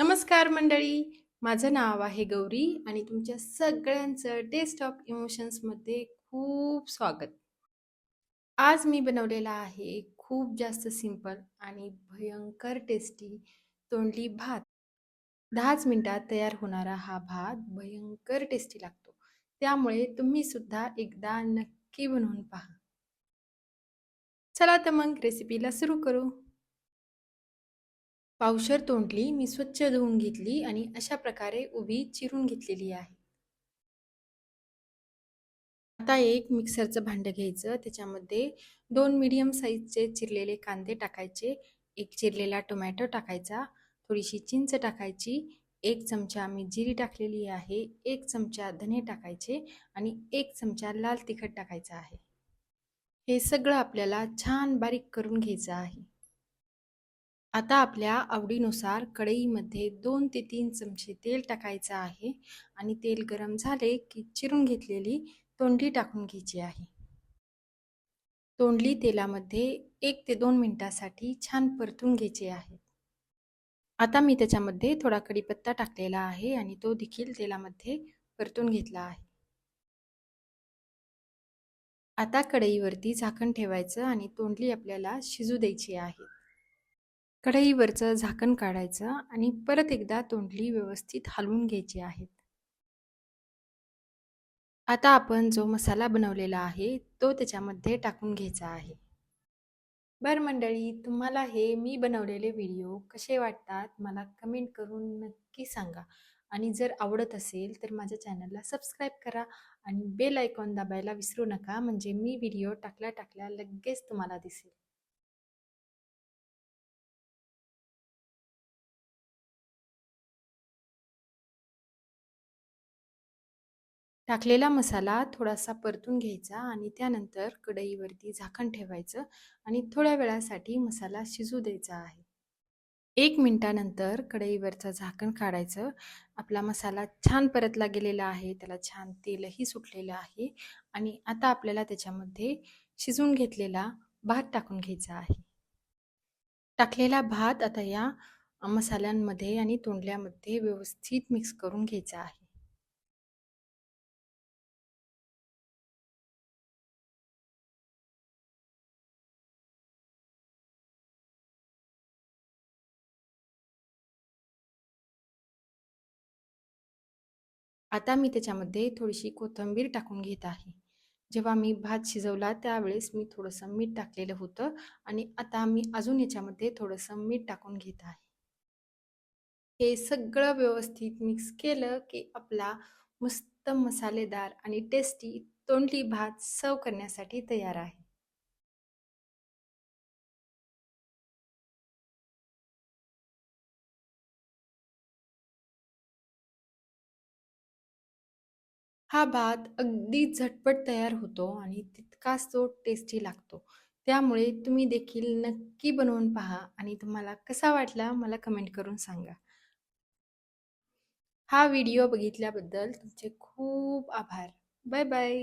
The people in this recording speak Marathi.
नमस्कार मंडळी. माझं नाव आहे गौरी आणि तुमच्या सगळ्यांचं टेस्ट ऑफ इमोशन्समध्ये खूप स्वागत. आज मी बनवलेला आहे खूप जास्त सिंपल आणि भयंकर टेस्टी तोंडली भात. दहाच मिनटात तयार होणारा हा भात भयंकर टेस्टी लागतो. त्यामुळे तुम्ही सुद्धा एकदा नक्की बनवून पहा. चला तर मग रेसिपीला सुरू करू. पावशर तोंडली मी स्वच्छ धुवून घेतली आणि अशा प्रकारे उभी चिरून घेतलेली आहे. आता एक मिक्सरचं भांडं घ्यायचं. त्याच्यामध्ये दोन मीडियम साईजचे चिरलेले कांदे टाकायचे. एक चिरलेला टोमॅटो टाकायचा. थोडीशी चिंच टाकायची. एक चमचा मी जिरी टाकलेली आहे. एक चमचा धने टाकायचे आणि एक चमचा लाल तिखट टाकायचा आहे. हे सगळं आपल्याला छान बारीक करून घ्यायचं आहे. आता आपल्या आवडीनुसार कढईमध्ये दोन ते तीन चमचे तेल टाकायचं आहे आणि तेल गरम झाले की चिरून घेतलेली तोंडली टाकून घ्यायची आहे. तोंडली तेलामध्ये एक ते दोन मिनटासाठी छान परतून घ्यायचे आहे. आता मी त्याच्यामध्ये थोडा कढीपत्ता टाकलेला आहे आणि तो देखील तेलामध्ये परतून घेतला आहे. आता कढईवरती झाकण ठेवायचं आणि तोंडली आपल्याला शिजू द्यायची आहे. कढईवरचं झाकण काढायचं आणि परत एकदा तोंडली व्यवस्थित हलवून घ्यायची आहेत आता आपण जो मसाला बनवलेला आहे तो त्याच्यामध्ये टाकून घ्यायचा आहे. बर मंडळी तुम्हाला हे मी बनवलेले व्हिडिओ कसे वाटतात मला कमेंट करून नक्की सांगा. आणि जर आवडत असेल तर माझ्या चॅनलला सबस्क्राईब करा आणि बेल आयकॉन दाबायला विसरू नका म्हणजे मी व्हिडिओ टाकल्या टाकल्या लगेच तुम्हाला दिसेल. टाकलेला मसाला थोडासा परतून घ्यायचा आणि त्यानंतर कढईवरती झाकण ठेवायचं आणि थोड्या वेळासाठी मसाला शिजू द्यायचा आहे. एक मिनटानंतर कढईवरचं झाकण काढायचं. आपला मसाला छान परतला गेलेला आहे. त्याला छान तेलही सुटलेलं आहे आणि आता आपल्याला त्याच्यामध्ये शिजून घेतलेला भात टाकून घ्यायचा आहे. टाकलेला भात आता या मसाल्यांमध्ये आणि तोंडल्यामध्ये व्यवस्थित मिक्स करून घ्यायचा आहे. आता मी त्याच्यामध्ये थोडीशी कोथिंबीर टाकून घेत आहे. जेव्हा मी भात शिजवला त्यावेळेस मी थोडंसं मीठ टाकलेलं होतं आणि आता मी अजून याच्यामध्ये थोडंसं मीठ टाकून घेत आहे. हे सगळं व्यवस्थित मिक्स केलं की आपला मस्त मसालेदार आणि टेस्टी तोंडली भात सर्व करण्यासाठी तयार आहे. हा भात अगदी झटपट तयार होतो आणि तितकाच तो टेस्टी लागतो. त्यामुळे तुम्ही देखील नक्की बनवून पहा आणि तुम्हाला कसा वाटला मला कमेंट करून सांगा. हा व्हिडिओ बघितल्याबद्दल तुमचे खूप आभार. Bye bye